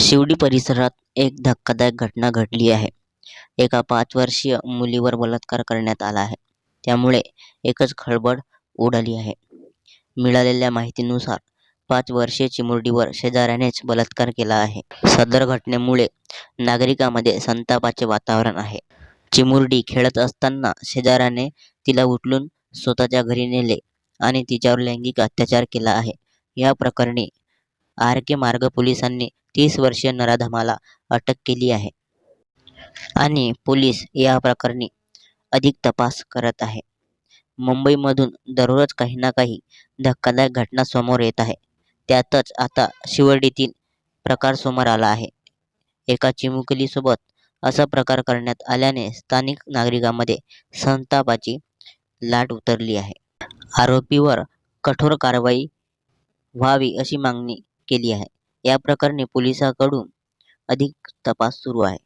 शिवडी परिसरात एक धक्कादायक घटना घडली आहे. एका पाच वर्षीय मुलीवर बलात्कार करण्यात आला आहे. त्यामुळे एकच खळबळ उडाली आहे. मिळालेल्या माहितीनुसार पाच वर्षीय चिमुरडीवर शेजाऱ्यानेच बलात्कार केला आहे. सदर घटनेमुळे नागरिकांमध्ये संतापाचे वातावरण आहे. चिमुरडी खेळत असताना शेजाऱ्याने तिला उचलून स्वतःच्या घरी नेले आणि तिच्यावर लैंगिक अत्याचार केला आहे. या प्रकरणी आर के मार्ग पोलिसांनी तीस वर्षीय नराधमाला अटक केली आहे. आणि पोलीस या प्रकरणी अधिक तपास करत आहे. मुंबईमधून दररोज काही ना काही धक्कादायक घटना समोर येत आहे. त्यातच आता शिवर्डीतील प्रकार समोर आला आहे. एका चिमुकलीसोबत असा प्रकार करण्यात आल्याने स्थानिक नागरिकांमध्ये संतापाची लाट उतरली आहे. आरोपीवर कठोर कारवाई व्हावी अशी मागणी केली आहे. या प्रकरणी पोलिसांकडून अधिक तपास सुरू आहे.